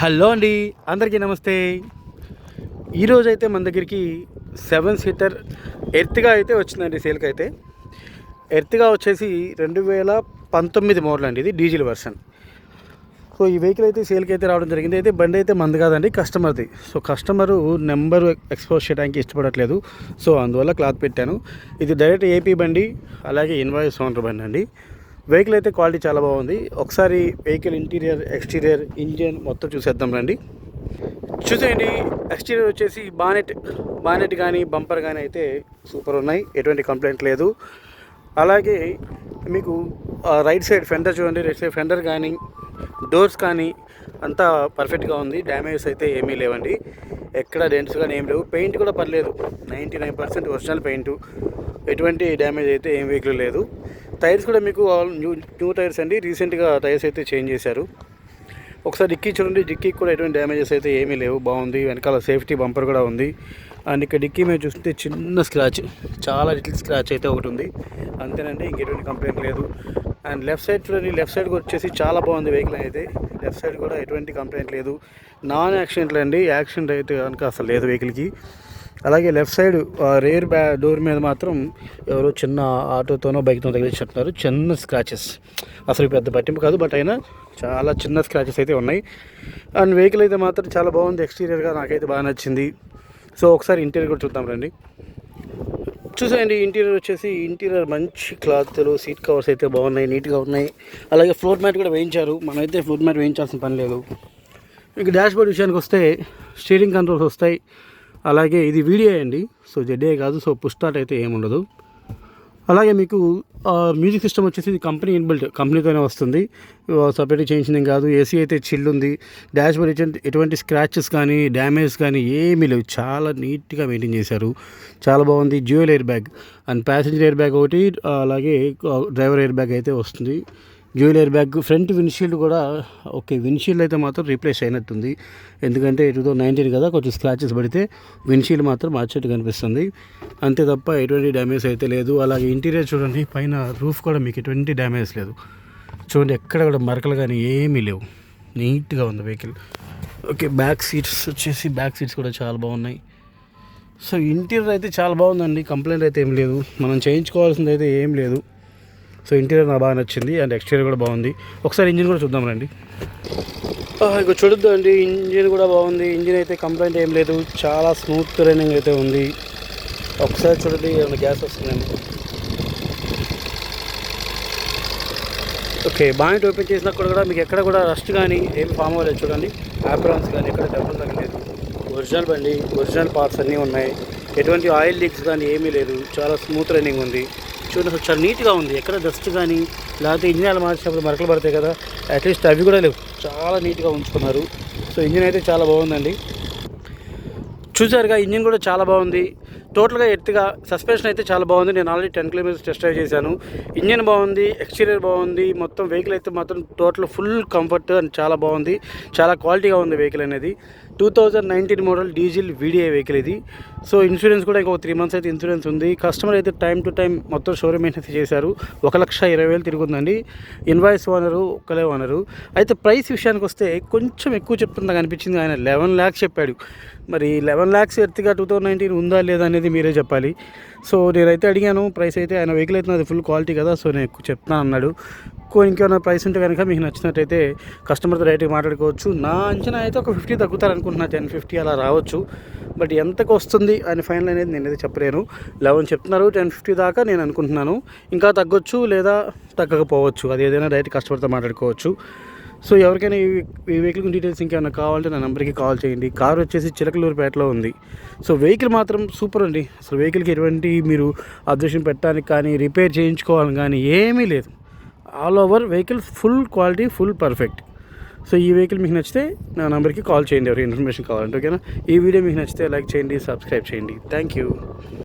Hello అండి అందరికీ నమస్తే. ఈరోజు అయితే మన దగ్గరికి సెవెన్ సీటర్ ఎర్తిగా అయితే వచ్చిందండి సేల్కి అయితే ఎర్తిగా వచ్చేసి రెండు వేల పంతొమ్మిది మోడల్ అండి ఇది డీజిల్ వర్షన్. సో ఈ వెహికల్ అయితే సేల్కి అయితే రావడం జరిగింది. అయితే బండి అయితే మంది కాదండి కస్టమర్ది. సో కస్టమరు నెంబర్ ఎక్స్పోజ్ చేయడానికి ఇష్టపడట్లేదు. సో అందువల్ల క్లాత్ పెట్టాను. ఇది డైరెక్ట్ ఏపీ బండి అలాగే ఇన్వాయిస్ ఓనర్ బండి అండి. వెహికల్ అయితే క్వాలిటీ చాలా బాగుంది. ఒకసారి వెహికల్ ఇంటీరియర్ ఎక్స్టీరియర్ ఇంజిన్ మొత్తం చూసేద్దాం రండి. చూసేయండి. ఎక్స్టీరియర్ వచ్చేసి బానెట్ బానెట్ కానీ బంపర్ కానీ అయితే సూపర్ ఉన్నాయి. ఎటువంటి కంప్లైంట్ లేదు. అలాగే మీకు రైట్ సైడ్ ఫెండర్ చూడండి. రైట్ సైడ్ ఫెండర్ కానీ డోర్స్ కానీ అంతా పర్ఫెక్ట్గా ఉంది. డ్యామేజెస్ అయితే ఏమీ లేవండి. ఎక్కడ డెంట్స్ కానీ ఏం లేవు. పెయింట్ కూడా పర్లేదు. Ninety nine percent original paint ఎటువంటి డ్యామేజ్ అయితే ఏం వెహికల్ లేదు. టైర్స్ కూడా మీకు న్యూ న్యూ టైర్స్ అండి. రీసెంట్గా టైర్స్ అయితే చేంజ్ చేశారు. ఒకసారి డిక్కీ చూడండి డిక్కీకి కూడా ఎటువంటి డ్యామేజెస్ అయితే ఏమీ లేవు. బాగుంది. వెనకాల సేఫ్టీ బంపర్ కూడా ఉంది. అండ్ ఇక్కడ డిక్కీ మీద చూస్తే చిన్న స్క్రాచ్ చాలా లిటిల్ స్క్రాచ్ అయితే ఒకటి ఉంది. అంతేనండి ఇంకెటువంటి కంప్లైంట్ లేదు. అండ్ లెఫ్ట్ సైడ్ చూడండి లెఫ్ట్ సైడ్ వచ్చేసి చాలా బాగుంది వెహికల్ అయితే. లెఫ్ట్ సైడ్ కూడా ఎటువంటి కంప్లైంట్ లేదు. నాన్ యాక్సిడెంట్లు అండి యాక్సిడెంట్ అయితే కనుక అసలు లేదు వెహికల్కి. అలాగే left side rear back door మీద మాత్రం ఎవరో చిన్న ఆటోతోనో బైక్తో తగిలించుకుంటున్నారు చిన్న స్క్రాచెస్ అసలు పెద్ద పట్టింపు కాదు బట్ అయినా చాలా చిన్న స్క్రాచెస్ అయితే ఉన్నాయి. అండ్ వెహికల్ అయితే మాత్రం చాలా బాగుంది. ఎక్స్టీరియర్గా నాకైతే బాగా నచ్చింది. సో ఒకసారి ఇంటీరియర్ కూడా చూద్దాం రండి. చూసేయండి ఇంటీరియర్ వచ్చేసి ఇంటీరియర్ మంచి క్లాత్లు సీట్ కవర్స్ అయితే బాగున్నాయి నీట్గా ఉన్నాయి. అలాగే ఫ్లోర్ మ్యాట్ కూడా వేయించారు. మనమైతే ఫ్లోర్ మ్యాట్ వేయించాల్సిన పని లేదు. మీకు డాష్ బోర్డ్ విషయానికి వస్తే స్టీరింగ్ కంట్రోల్స్ వస్తాయి. అలాగే ఇది వీడియో అండి. సో జెడ్ఏ కాదు సో పుష్ అయితే ఏముండదు. అలాగే మీకు మ్యూజిక్ సిస్టమ్ వచ్చేసి ఇది కంపెనీ ఇన్బిల్ట్ కంపెనీతోనే వస్తుంది. సపరేట్గా చేయించింది కాదు ఏసీ అయితే చిల్ ఉంది. డాష్ బోర్డ్ ఎటువంటి స్క్రాచెస్ కానీ డ్యామేజ్ కానీ ఏమీ లేవు. చాలా నీట్గా మెయింటైన్ చేశారు. చాలా బాగుంది. Dual airbag and passenger airbag ఒకటి అలాగే డ్రైవర్ ఎయిర్ బ్యాగ్ అయితే వస్తుంది. జ్యువెల్ బ్యాగ్ ఫ్రంట్ విండ్షీల్డ్ కూడా ఓకే విండ్షీల్డ్ అయితే మాత్రం రీప్లేస్ అయినట్టుంది. ఎందుకంటే టూ థౌసండ్ నైన్టీన్ కదా కొంచెం స్క్రాచెస్ పడితే విండ్షీల్డ్ మాత్రం మార్చేట్టు కనిపిస్తుంది. అంతే తప్ప ఎటువంటి డ్యామేజ్ అయితే లేదు. అలాగే ఇంటీరియర్ చూడండి పైన రూఫ్ కూడా మీకు ఎటువంటి డ్యామేజ్ లేదు. చూడండి ఎక్కడ కూడా మరకలు కానీ ఏమీ లేవు. నీట్గా ఉంది వెహికల్ ఓకే బ్యాక్ సీట్స్ వచ్చేసి బ్యాక్ సీట్స్ కూడా చాలా బాగున్నాయి. సో ఇంటీరియర్ అయితే చాలా బాగుందండి. కంప్లైంట్ అయితే ఏం లేదు. మనం చేయించుకోవాల్సింది అయితే ఏం లేదు. సో ఇంటీరియర్ నాకు బాగా నచ్చింది అండ్ ఎక్స్టీరియర్ కూడా బాగుంది. ఒకసారి ఇంజిన్ కూడా చూద్దాం రండి. ఇక చూడొద్దండి ఇంజిన్ కూడా బాగుంది. ఇంజిన్ అయితే కంప్లైంట్ ఏం లేదు. చాలా స్మూత్ రన్నింగ్ అయితే ఉంది. ఒకసారి చూడండి ఏమైనా గ్యాస్ వస్తుందండి. ఓకే బాయింట్ ఓపెన్ చేసినప్పుడు కూడా మీకు ఎక్కడ కూడా రస్ట్ కానీ ఏమి ఫామ్ అవ్వలేదు. చూడండి ఆప్రాన్స్ కానీ ఎక్కడ దెబ్బలు తగ్గలేదు. ఒరిజినల్ బండి ఒరిజినల్ పార్ట్స్ అన్నీ ఉన్నాయి. ఎటువంటి ఆయిల్ లీక్స్ కానీ ఏమీ లేదు. చాలా స్మూత్ రన్నింగ్ ఉంది. చూడండి అసలు చాలా నీట్గా ఉంది. ఎక్కడ డస్ట్ కానీ లేకపోతే ఇంజనీర్లు మార్చినప్పుడు మరకలు పడతాయి కదా అట్లీస్ట్ అవి కూడా లేవు. చాలా నీట్గా ఉంచుకున్నారు. సో ఇంజిన్ అయితే చాలా బాగుందండి. చూసారుగా ఇంజిన్ కూడా చాలా బాగుంది. టోటల్గా ఎత్తుగా సస్పెన్షన్ అయితే చాలా బాగుంది. నేను already ten kilometres test drive చేశాను. ఇంజన్ బాగుంది ఎక్స్టీరియర్ బాగుంది. మొత్తం వెహికల్ అయితే మాత్రం టోటల్ ఫుల్ కంఫర్ట్ అండ్ చాలా బాగుంది. చాలా క్వాలిటీగా ఉంది వెహికల్ అనేది. Two thousand nineteen model diesel video vehicle ఇది. సో ఇన్సూరెన్స్ కూడా ఇంకో త్రీ మంత్స్ అయితే ఇన్సూరెన్స్ ఉంది. కస్టమర్ అయితే టైం టు టైం మొత్తం షోరూమ్ మెయింటెన్స్ చేశారు. ఒక లక్ష ఇరవై వేలు తిరుగుందండి ఇన్వాయిస్ ఓనరు ఒక్కలే ఓనరు అయితే ప్రైస్ విషయానికి వస్తే కొంచెం ఎక్కువ చెప్తుందా అనిపించింది. ఆయన లెవెన్ ల్యాక్స్ చెప్పాడు. మరి eleven lakhs Ertiga two thousand nineteen ఉందా లేదా అనేది మీరే చెప్పాలి. సో నేనైతే అడిగాను ప్రైస్ అయితే ఆయన వెహికల్ అయితే నాది ఫుల్ క్వాలిటీ కదా సో నేను చెప్తాను అన్నాడు. కో ఇంకేమైనా ప్రైస్ ఉంటే కనుక మీకు నచ్చినట్టయితే కస్టమర్తో డైరెక్ట్గా మాట్లాడుకోవచ్చు. నా అంచనా అయితే ఒక ఫిఫ్టీ తగ్గుతారు అనుకుంటున్నా టెన్ ఫిఫ్టీ అలా రావచ్చు. బట్ ఎంతకు వస్తుంది అని ఫైనల్ అనేది నేనైతే చెప్పలేను. లెవెన్ చెప్తున్నారు టెన్ ఫిఫ్టీ దాకా నేను అనుకుంటున్నాను. ఇంకా తగ్గొచ్చు లేదా తగ్గకపోవచ్చు అది ఏదైనా డైరెక్ట్ కస్టమర్తో మాట్లాడుకోవచ్చు. సో ఎవరికైనా ఈ వెహికల్ వెహికల్ డీటెయిల్స్ ఇంకేమైనా కావాలంటే నా నెంబర్కి కాల్ చేయండి. కార్ వచ్చేసి చిలకలూరుపేటలో ఉంది. సో వెహికల్ మాత్రం సూపర్ అండి. అసలు వెహికల్కి ఎటువంటి మీరు అబ్జెక్షన్ పెట్టడానికి కానీ రిపేర్ చేయించుకోవాలని కానీ ఏమీ లేదు. All over vehicle full quality full perfect so ఈ వెహికల్ మీకు నచ్చితే నా నెంబర్కి కాల్ చేయండి. ఎవరికి ఇన్ఫర్మేషన్ కావాలంటే ఓకేనా? ఈ వీడియో మీకు నచ్చితే లైక్ చేయండి సబ్స్క్రైబ్ చేయండి. Thank you